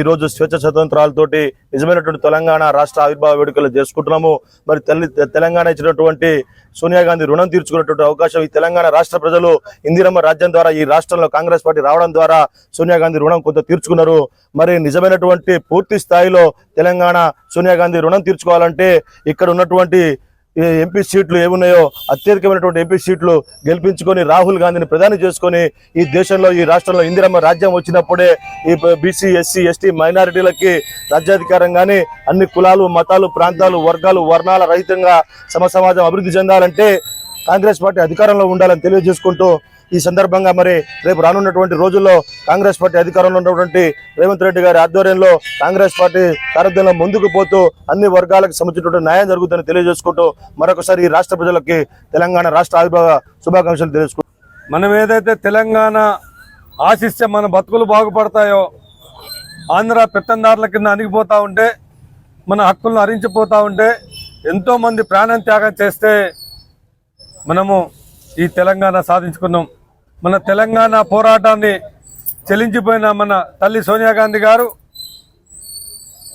ఈ రోజు స్వేచ్ఛ స్వతంత్రాలతోటి నిజమైనటువంటి తెలంగాణ రాష్ట్ర ఆవిర్భావ వేడుకలు చేసుకుంటున్నాము. మరి తెలంగాణ ఇచ్చినటువంటి సోనియా గాంధీ రుణం తీర్చుకున్నటువంటి అవకాశం ఈ తెలంగాణ రాష్ట్ర ప్రజలు ఇందిరమ్మ రాజ్యం ద్వారా ఈ రాష్ట్రంలో కాంగ్రెస్ పార్టీ రావడం ద్వారా సోనియా గాంధీ రుణం కొంత తీర్చుకున్నారు. మరి నిజమైనటువంటి పూర్తి స్థాయిలో తెలంగాణ సోనియా గాంధీ రుణం తీర్చుకోవాలంటే ఇక్కడ ఉన్నటువంటి ఎంపీ సీట్లు ఏమున్నాయో అత్యధికమైనటువంటి ఎంపీ సీట్లు గెలిపించుకొని రాహుల్ గాంధీని ప్రధాని చేసుకొని ఈ దేశంలో ఈ రాష్ట్రంలో ఇందిరమ్మ రాజ్యం వచ్చినప్పుడే ఈ బీసీ ఎస్సీ ఎస్టీ మైనారిటీలకి రాజ్యాధికారం కానీ అన్ని కులాలు మతాలు ప్రాంతాలు వర్గాలు వర్ణాల రహితంగా సమ సమాజం అభివృద్ధి చెందాలంటే కాంగ్రెస్ పార్టీ అధికారంలో ఉండాలని తెలియజేసుకుంటూ ఈ సందర్భంగా మరి రేపు రానున్నటువంటి రోజుల్లో కాంగ్రెస్ పార్టీ అధికారంలో ఉన్నటువంటి రేవంత్ రెడ్డి గారి ఆధ్వర్యంలో కాంగ్రెస్ పార్టీ సారథ్యంలో ముందుకు పోతూ అన్ని వర్గాలకు సంబంధించినటువంటి న్యాయం జరుగుతుందని తెలియజేసుకుంటూ మరొకసారి ఈ రాష్ట్ర ప్రజలకి తెలంగాణ రాష్ట్ర ఆవిర్భావ శుభాకాంక్షలు తెలియజేసుకుంటూ మనం ఏదైతే తెలంగాణ ఆశిస్తే మన బతుకులు బాగుపడతాయో ఆంధ్ర పెత్తందారుల కింద అణిగిపోతూ ఉంటే మన హక్కులను హరించిపోతూ ఉంటే ఎంతోమంది ప్రాణం త్యాగం చేస్తే మనము ఈ తెలంగాణ సాధించుకున్నాం. మన తెలంగాణ పోరాటాన్ని చెలించిపోయిన మన తల్లి సోనియా గాంధీ గారు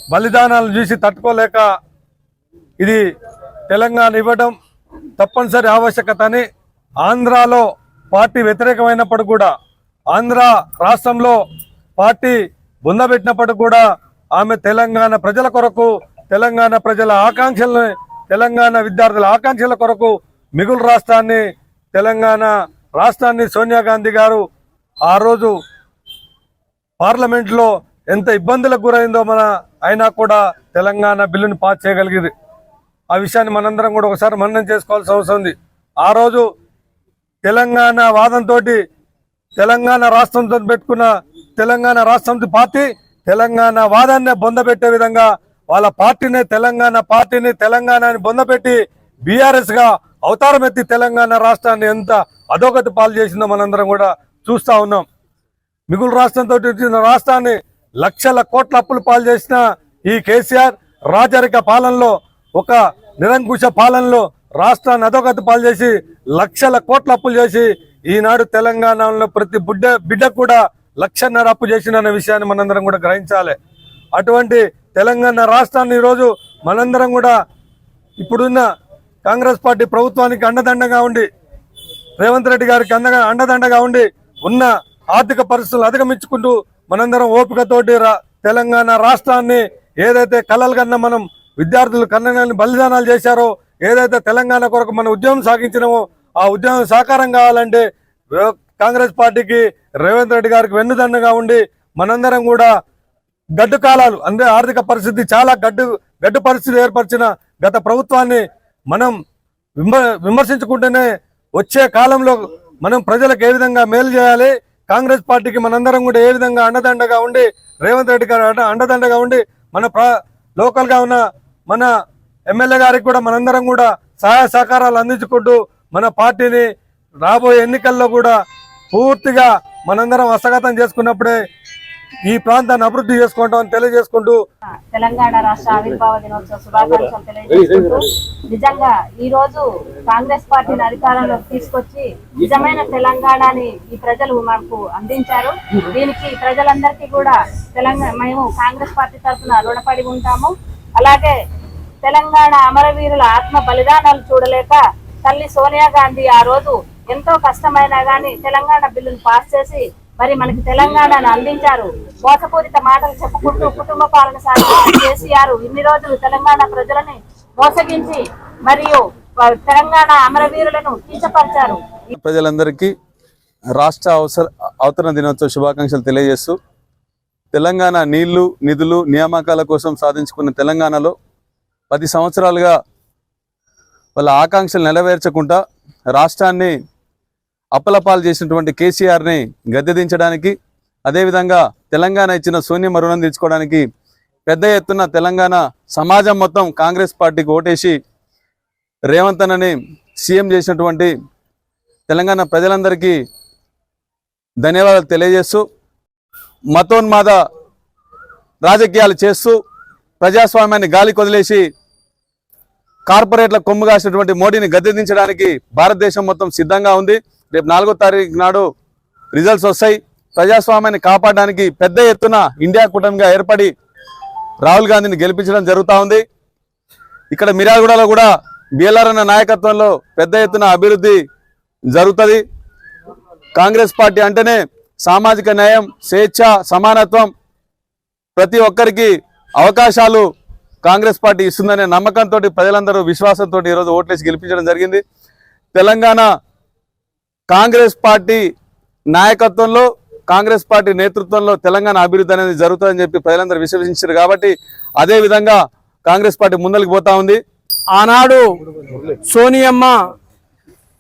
బలిదానాలను చూసి తట్టుకోలేక ఇది తెలంగాణ ఇవ్వడం తప్పనిసరి ఆవశ్యకత అని ఆంధ్రాలో పార్టీ వ్యతిరేకమైనప్పుడు కూడా ఆంధ్ర రాష్ట్రంలో పార్టీ బుందబెట్టినప్పుడు కూడా ఆమె తెలంగాణ ప్రజల కొరకు తెలంగాణ ప్రజల ఆకాంక్షలను తెలంగాణ విద్యార్థుల ఆకాంక్షల కొరకు మిగులు రాష్ట్రాన్ని తెలంగాణ రాష్ట్రాన్ని సోనియా గాంధీ గారు ఆ రోజు పార్లమెంట్లో ఎంత ఇబ్బందులకు గురైందో మన అయినా కూడా తెలంగాణ బిల్లుని పాస్ చేయగలిగింది. ఆ విషయాన్ని మనందరం కూడా ఒకసారి మననం చేసుకోవాల్సిన అవసరం ఉంది. ఆ రోజు తెలంగాణ వాదంతో తెలంగాణ రాష్ట్రంతో పెట్టుకున్న తెలంగాణ రాష్ట్రంతో పార్టీ తెలంగాణ వాదాన్ని బొందబెట్టే విధంగా వాళ్ళ పార్టీని తెలంగాణ పార్టీని తెలంగాణని బొందపెట్టి బీఆర్ఎస్గా అవతారం ఎత్తి తెలంగాణ రాష్ట్రాన్ని ఎంత అధోగతి పాలు చేసిందో మనందరం కూడా చూస్తా ఉన్నాం. మిగులు రాష్ట్రంతో వచ్చిన రాష్ట్రాన్ని లక్షల కోట్ల అప్పులు పాలు చేసిన ఈ కేసీఆర్ రాజరిక పాలనలో ఒక నిరంకుశ పాలనలో రాష్ట్రాన్ని అధోగతి పాలు చేసి లక్షల కోట్ల అప్పులు చేసి ఈనాడు తెలంగాణలో ప్రతి బిడ్డ బిడ్డ కూడా లక్షన్నర అప్పు చేసిన విషయాన్ని మనందరం కూడా గ్రహించాలి. అటువంటి తెలంగాణ రాష్ట్రాన్ని ఈరోజు మనందరం కూడా ఇప్పుడున్న కాంగ్రెస్ పార్టీ ప్రభుత్వానికి అండదండగా ఉండి రేవంత్ రెడ్డి గారికి అందగా అండదండగా ఉండి ఉన్న ఆర్థిక పరిస్థితులు అధిగమించుకుంటూ మనందరం ఓపికతోటి తెలంగాణ రాష్ట్రాన్ని ఏదైతే కలలు కన్నా మనం విద్యార్థులు కన్నగాని బలిదానాలు చేశారో ఏదైతే తెలంగాణ కొరకు మనం ఉద్యమం సాగించినామో ఆ ఉద్యమం సాకారం కావాలంటే కాంగ్రెస్ పార్టీకి రేవంత్ రెడ్డి గారికి వెన్నుదండగా ఉండి మనందరం కూడా గడ్డు కాలాలు. అంటే ఆర్థిక పరిస్థితి చాలా గడ్డు గడ్డు పరిస్థితి ఏర్పరిచిన గత ప్రభుత్వాన్ని మనం విమర్శించుకుంటేనే వచ్చే కాలంలో మనం ప్రజలకు ఏ విధంగా మేలు చేయాలి? కాంగ్రెస్ పార్టీకి మనందరం కూడా ఏ విధంగా అండదండగా ఉండి రేవంత్ రెడ్డి గారు అండదండగా ఉండి మన లోకల్గా ఉన్న మన ఎమ్మెల్యే గారికి కూడా మనందరం కూడా సహాయ సహకారాలు అందించుకుంటూ మన పార్టీని రాబోయే ఎన్నికల్లో కూడా పూర్తిగా మనందరం హస్తగతం చేసుకున్నప్పుడే ఈ ప్రాంతాన్ని అభివృద్ధి చేసుకుంటామని తెలియజేసుకుంటూ తెలంగాణ రాష్ట్ర ఆవిర్భావ దినోత్సవ శుభాకాంక్షలు తెలియజేసుకుంటూ నిజంగా ఈ రోజు కాంగ్రెస్ పార్టీని అధికారంలోకి తీసుకొచ్చి నిజమైన తెలంగాణని ఈ ప్రజలు మాకు అందించారు. దీనికి ప్రజలందరికీ కూడా తెలంగాణ మేము కాంగ్రెస్ పార్టీ తరఫున రుణపడి ఉంటాము. అలాగే తెలంగాణ అమరవీరుల ఆత్మ బలిదానాలు చూడలేక తల్లి సోనియా గాంధీ ఆ రోజు ఎంతో కష్టమైనా గానీ తెలంగాణ బిల్లును పాస్ చేసి మరి మనకి తెలంగాణను అందించారు. మోసపూరిత మాటలు చెప్పుకుంటూ కుటుంబ పాలన సాగించిన కేసీఆర్ ఇన్ని రోజులు తెలంగాణ ప్రజలని మోసగించి మరియు తెలంగాణ అమరవీరులను కించపరిచారు. ప్రజలందరికీ రాష్ట్ర అవసర అవతరణ దినోత్సవ శుభాకాంక్షలు తెలియజేస్తూ తెలంగాణ నీళ్ళు నిధులు నియామకాల కోసం సాధించుకున్న తెలంగాణలో పది సంవత్సరాలుగా వాళ్ళ ఆకాంక్షలు నెరవేర్చకుండా రాష్ట్రాన్ని అప్పలపాలు చేసినటువంటి కేసీఆర్ని గద్దెదించడానికి అదేవిధంగా తెలంగాణ ఇచ్చిన శూన్యం రుణం తీర్చుకోవడానికి పెద్ద ఎత్తున తెలంగాణ సమాజం మొత్తం కాంగ్రెస్ పార్టీకి ఓటేసి రేవంత్ అన్నని సీఎం చేసినటువంటి తెలంగాణ ప్రజలందరికీ ధన్యవాదాలు తెలియజేస్తూ మతోన్మాద రాజకీయాలు చేస్తూ ప్రజాస్వామ్యాన్ని గాలి కొదిలేసి కార్పొరేట్ల కొమ్ము కాసినటువంటి మోడీని గద్దెదించడానికి భారతదేశం మొత్తం సిద్ధంగా ఉంది. రేపు నాలుగో తారీఖు నాడు రిజల్ట్స్ వస్తాయి. ప్రజాస్వామ్యాన్ని కాపాడడానికి పెద్ద ఎత్తున ఇండియా కూటమిగా ఏర్పడి రాహుల్ గాంధీని గెలిపించడం జరుగుతూ ఉంది. ఇక్కడ మిర్యాలగూడలో కూడా బీఎల్ఆర్ అన్న నాయకత్వంలో పెద్ద ఎత్తున అభివృద్ధి జరుగుతుంది. కాంగ్రెస్ పార్టీ అంటేనే సామాజిక న్యాయం స్వేచ్ఛ సమానత్వం ప్రతి ఒక్కరికి అవకాశాలు కాంగ్రెస్ పార్టీ ఇస్తుందనే నమ్మకంతో ప్రజలందరూ విశ్వాసంతో ఈరోజు ఓట్లేసి గెలిపించడం జరిగింది. తెలంగాణ కాంగ్రెస్ పార్టీ నాయకత్వంలో కాంగ్రెస్ పార్టీ నేతృత్వంలో తెలంగాణ అభివృద్ధి అనేది జరుగుతుందని చెప్పి ప్రజలందరూ విశ్వసించారు కాబట్టి అదే విధంగా కాంగ్రెస్ పార్టీ ముందరికి పోతా ఉంది. ఆనాడు సోనియమ్మ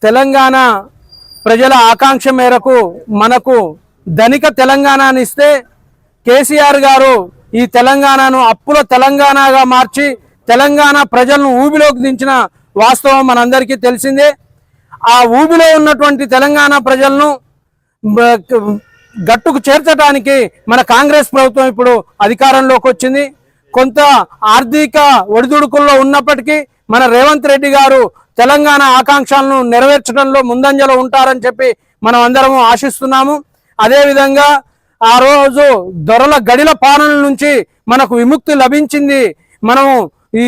తెలంగాణ ప్రజల ఆకాంక్ష మేరకు మనకు ధనిక తెలంగాణని ఇస్తే కేసీఆర్ గారు ఈ తెలంగాణను అప్పుల తెలంగాణగా మార్చి తెలంగాణ ప్రజలను ఊబిలోకి దించిన వాస్తవం మనందరికీ తెలిసిందే. ఆ ఊబిలో ఉన్నటువంటి తెలంగాణ ప్రజలను గట్టుకు చేర్చడానికి మన కాంగ్రెస్ ప్రభుత్వం ఇప్పుడు అధికారంలోకి వచ్చింది. కొంత ఆర్థిక ఒడిదుడుకుల్లో ఉన్నప్పటికీ మన రేవంత్ రెడ్డి గారు తెలంగాణ ఆకాంక్షలను నెరవేర్చడంలో ముందంజలో ఉంటారని చెప్పి మనం అందరము ఆశిస్తున్నాము. అదేవిధంగా ఆ రోజు దొరల గడిల పాలన నుంచి మనకు విముక్తి లభించింది. మనము ఈ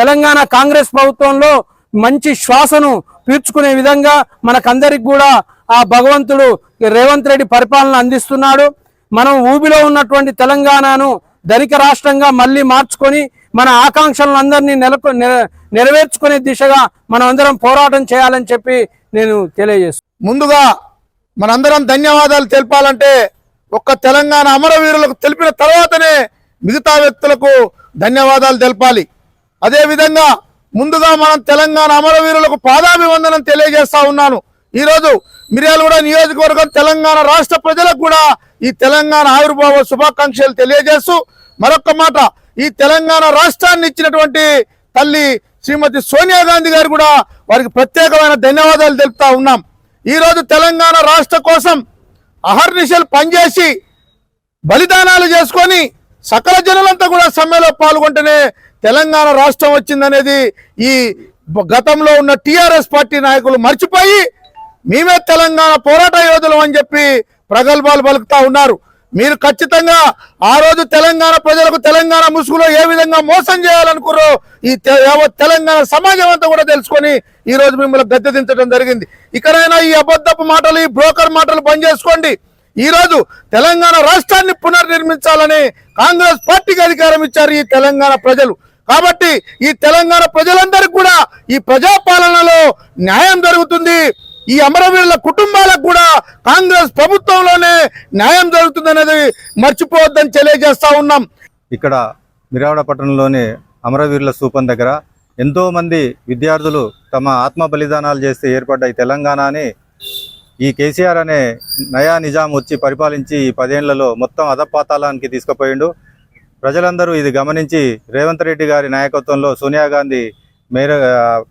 తెలంగాణ కాంగ్రెస్ ప్రభుత్వంలో మంచి శ్వాసను తీర్చుకునే విధంగా మనకందరికి కూడా ఆ భగవంతుడు రేవంత్ రెడ్డి పరిపాలన అందిస్తున్నాడు. మనం ఊబిలో ఉన్నటువంటి తెలంగాణను ధనిక రాష్ట్రంగా మళ్ళీ మార్చుకొని మన ఆకాంక్షలను అందరినీ నెలకు నెరవేర్చుకునే దిశగా మనం అందరం పోరాటం చేయాలని చెప్పి నేను తెలియజేస్తాను ముందుగా మనందరం ధన్యవాదాలు తెలపాలంటే ఒక్క తెలంగాణ అమరవీరులకు తెలిపిన తర్వాతనే మిగతా వ్యక్తులకు ధన్యవాదాలు తెలపాలి. అదేవిధంగా ముందుగా మనం తెలంగాణ అమరవీరులకు పాదాభివందనం తెలియజేస్తా ఉన్నాను. ఈరోజు మిర్యాలగూడ నియోజకవర్గం తెలంగాణ రాష్ట్ర ప్రజలకు కూడా ఈ తెలంగాణ ఆవిర్భావ శుభాకాంక్షలు తెలియజేస్తూ మరొక మాట ఈ తెలంగాణ రాష్ట్రాన్ని ఇచ్చినటువంటి తల్లి శ్రీమతి సోనియా గాంధీ గారు కూడా వారికి ప్రత్యేకమైన ధన్యవాదాలు తెలుపుతా ఉన్నాం. ఈ రోజు తెలంగాణ రాష్ట్ర కోసం అహర్నిశలు పనిచేసి బలిదానాలు చేసుకొని సకల జనులంతా కూడా సమ్మెలో పాల్గొంటేనే తెలంగాణ రాష్ట్రం వచ్చిందనేది ఈ గతంలో ఉన్న టిఆర్ఎస్ పార్టీ నాయకులు మర్చిపోయి మేమే తెలంగాణ పోరాట యోధులం అని చెప్పి ప్రగల్భాలు పలుకుతా ఉన్నారు. మీరు ఖచ్చితంగా ఆ రోజు తెలంగాణ ప్రజలకు తెలంగాణ ముసుగులో ఏ విధంగా మోసం చేయాలనుకున్నారో ఈ తెలంగాణ సమాజం అంతా కూడా తెలుసుకొని ఈ రోజు మిమ్మల్ని గద్దె దించడం జరిగింది. ఇకనైనా ఈ అబద్ధపు మాటలు ఈ బ్రోకర్ మాటలు బంద్ చేసుకోండి. ఈ రోజు తెలంగాణ రాష్ట్రాన్ని పునర్నిర్మించాలని కాంగ్రెస్ పార్టీకి అధికారం ఇచ్చారు ఈ తెలంగాణ ప్రజలు. కాబట్టి ఈ తెలంగాణ ప్రజలందరికీ కూడా ఈ ప్రజాపాలనలో న్యాయం జరుగుతుంది. ఈ అమరవీరుల కుటుంబాలకు కూడా కాంగ్రెస్ ప్రభుత్వంలోనే న్యాయం జరుగుతుంది అనేది మర్చిపోవద్దని తెలియజేస్తా ఉన్నాం. ఇక్కడ మిరావడ పట్టణంలోని అమరవీరుల స్థూపం దగ్గర ఎంతో మంది విద్యార్థులు తమ ఆత్మ బలిదానాలు చేస్తే ఏర్పడ్డ ఈ తెలంగాణని ఈ కేసీఆర్ అనే నయా నిజాం వచ్చి పరిపాలించి ఈ పదేళ్ళలో మొత్తం అధపాతాళానికి తీసుకుపోయిండు. ప్రజలందరూ ఇది గమనించి రేవంత్ రెడ్డి గారి నాయకత్వంలో సోనియా గాంధీ మేర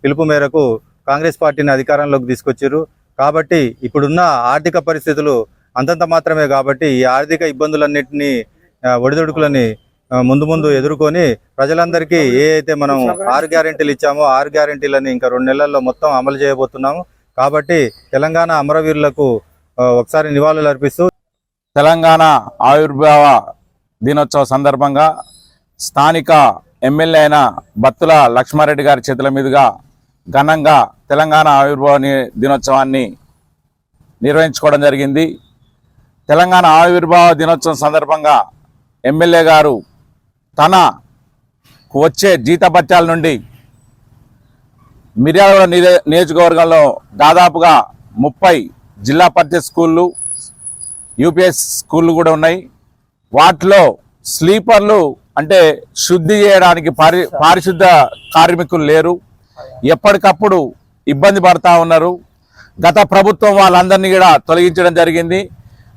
పిలుపు మేరకు కాంగ్రెస్ పార్టీని అధికారంలోకి తీసుకొచ్చారు కాబట్టి ఇప్పుడున్న ఆర్థిక పరిస్థితులు అంతంత మాత్రమే కాబట్టి ఈ ఆర్థిక ఇబ్బందులన్నింటినీ ఒడిదొడుకులని ఒడిదుడుకులని ముందు ముందు ఎదుర్కొని ప్రజలందరికీ ఏ అయితే మనం ఆరు గ్యారెంటీలు ఇచ్చామో ఆరు గ్యారెంటీలని ఇంకా రెండు నెలల్లో మొత్తం అమలు చేయబోతున్నాము. కాబట్టి తెలంగాణ అమరవీరులకు ఒకసారి నివాళులు అర్పిస్తూ తెలంగాణ ఆవిర్భావ దినోత్సవ సందర్భంగా స్థానిక ఎమ్మెల్యే అయిన బత్తుల లక్ష్మారెడ్డి గారి చేతుల మీదుగా ఘనంగా తెలంగాణ ఆవిర్భావ దినోత్సవాన్ని నిర్వహించుకోవడం జరిగింది. తెలంగాణ ఆవిర్భావ దినోత్సవం సందర్భంగా ఎమ్మెల్యే గారు తన వచ్చే జీతభత్యాల నుండి మిర్యాలగూడ నియోజ- నియోజకవర్గంలో దాదాపుగా ముప్పై జిల్లా పరిషత్ స్కూళ్ళు యూపీఎస్ స్కూళ్ళు కూడా ఉన్నాయి. వాటిలో స్లీపర్లు అంటే శుద్ధి చేయడానికి పారి పారిశుద్ధ కార్మికులు లేరు. ఎప్పటికప్పుడు ఇబ్బంది పడతా ఉన్నారు. గత ప్రభుత్వం వాళ్ళందరినీ కూడా తొలగించడం జరిగింది.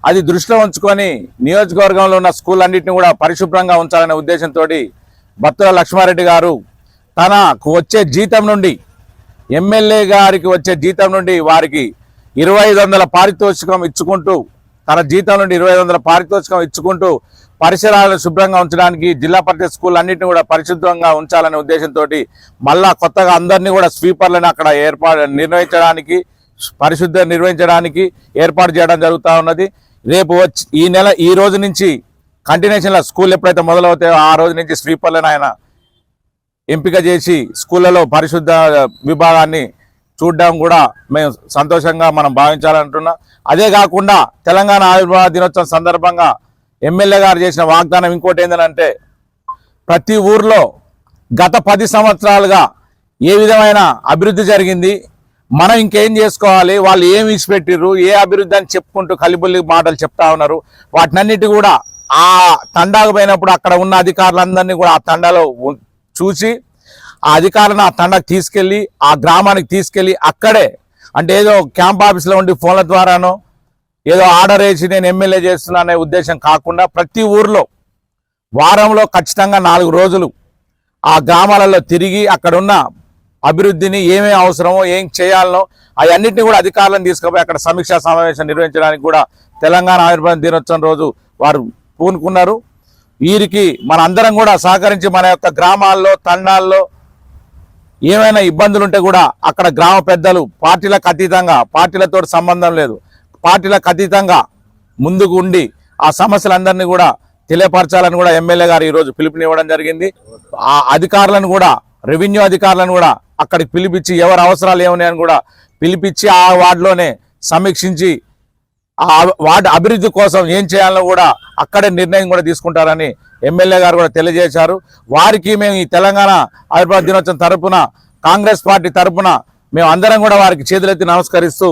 అది దృష్టిలో ఉంచుకొని నియోజకవర్గంలో ఉన్న స్కూల్ అన్నింటినీ కూడా పరిశుభ్రంగా ఉంచాలనే ఉద్దేశంతో భత్తుల లక్ష్మారెడ్డి గారు తనకు వచ్చే జీతం నుండి ఎమ్మెల్యే గారికి వచ్చే జీతం నుండి వారికి ఇరవై ఐదు వందల పారితోషికం ఇచ్చుకుంటూ తన జీతం నుండి ఇరవై వందల పారితోషికం ఇచ్చుకుంటూ పరిసరాలను శుభ్రంగా ఉంచడానికి జిల్లా పరిషత్ స్కూల్ అన్నింటినీ కూడా పరిశుభ్రంగా ఉంచాలనే ఉద్దేశంతో మళ్ళా కొత్తగా అందరినీ కూడా స్వీపర్లను అక్కడ ఏర్పాటు నిర్వహించడానికి పరిశుద్ధ నిర్వహించడానికి ఏర్పాటు చేయడం జరుగుతూ ఉన్నది. రేపు వచ్చి ఈ నెల ఈ రోజు నుంచి కంటిన్యూషన్లో స్కూల్ ఎప్పుడైతే మొదలవుతాయో ఆ రోజు నుంచి స్వీపర్లను ఆయన ఎంపిక చేసి స్కూళ్ళలో పరిశుద్ధ విభాగాన్ని చూడడం కూడా మేము సంతోషంగా మనం భావించాలంటున్నా. అదే కాకుండా తెలంగాణ ఆవిర్భావ దినోత్సవం సందర్భంగా ఎమ్మెల్యే గారు చేసిన వాగ్దానం ఇంకోటి ఏంటంటే ప్రతి ఊర్లో గత పది సంవత్సరాలుగా ఏ విధమైన అభివృద్ధి జరిగింది మనం ఇంకేం చేసుకోవాలి వాళ్ళు ఏమి ఇచ్చిపెట్టిర్రు ఏ అభివృద్ధి అని చెప్పుకుంటూ కలిబుల్లి మాటలు చెప్తా ఉన్నారు. వాటినన్నిటి కూడా ఆ తండాకు పోయినప్పుడు అక్కడ ఉన్న అధికారులందరినీ కూడా ఆ తండాలో చూసి ఆ అధికారులను ఆ తండకు తీసుకెళ్ళి ఆ గ్రామానికి తీసుకెళ్ళి అక్కడే అంటే ఏదో క్యాంప్ ఆఫీస్లో ఉండి ఫోన్ల ద్వారానో ఏదో ఆర్డర్ వేసి నేను ఎమ్మెల్యే చేస్తున్నా అనే ఉద్దేశం కాకుండా ప్రతి ఊర్లో వారంలో ఖచ్చితంగా నాలుగు రోజులు ఆ గ్రామాలలో తిరిగి అక్కడున్న అభివృద్ధిని ఏమేమి అవసరమో ఏం చేయాలనో అవన్నింటినీ కూడా అధికారులను తీసుకుపోయి అక్కడ సమీక్షా సమావేశం నిర్వహించడానికి కూడా తెలంగాణ ఆవిర్భావ దినోత్సవం రోజు వారు పూనుకున్నారు. వీరికి మన అందరం కూడా సహకరించి మన యొక్క గ్రామాల్లో తండాల్లో ఏమైనా ఇబ్బందులు ఉంటే కూడా అక్కడ గ్రామ పెద్దలు పార్టీలకు అతీతంగా పార్టీలతో సంబంధం లేదు. పార్టీలకు అతీతంగా ముందుకు ఉండి ఆ సమస్యలందరినీ కూడా తెలియపరచాలని కూడా ఎమ్మెల్యే గారు ఈరోజు పిలుపునివ్వడం జరిగింది. ఆ అధికారులను కూడా రెవెన్యూ అధికారులను కూడా అక్కడికి పిలిపించి ఎవరు అవసరాలు ఏమున్నాయని కూడా పిలిపించి ఆ వార్డులోనే సమీక్షించి ఆ వార్డు అభివృద్ధి కోసం ఏం చేయాలో కూడా అక్కడే నిర్ణయం కూడా తీసుకుంటారని ఎమ్మెల్యే గారు కూడా తెలియజేశారు. వారికి మేము ఈ తెలంగాణ ఆవిర్భావ దినోత్సవం తరపున కాంగ్రెస్ పార్టీ తరపున మేము అందరం కూడా వారికి చేతులెత్తి నమస్కరిస్తూ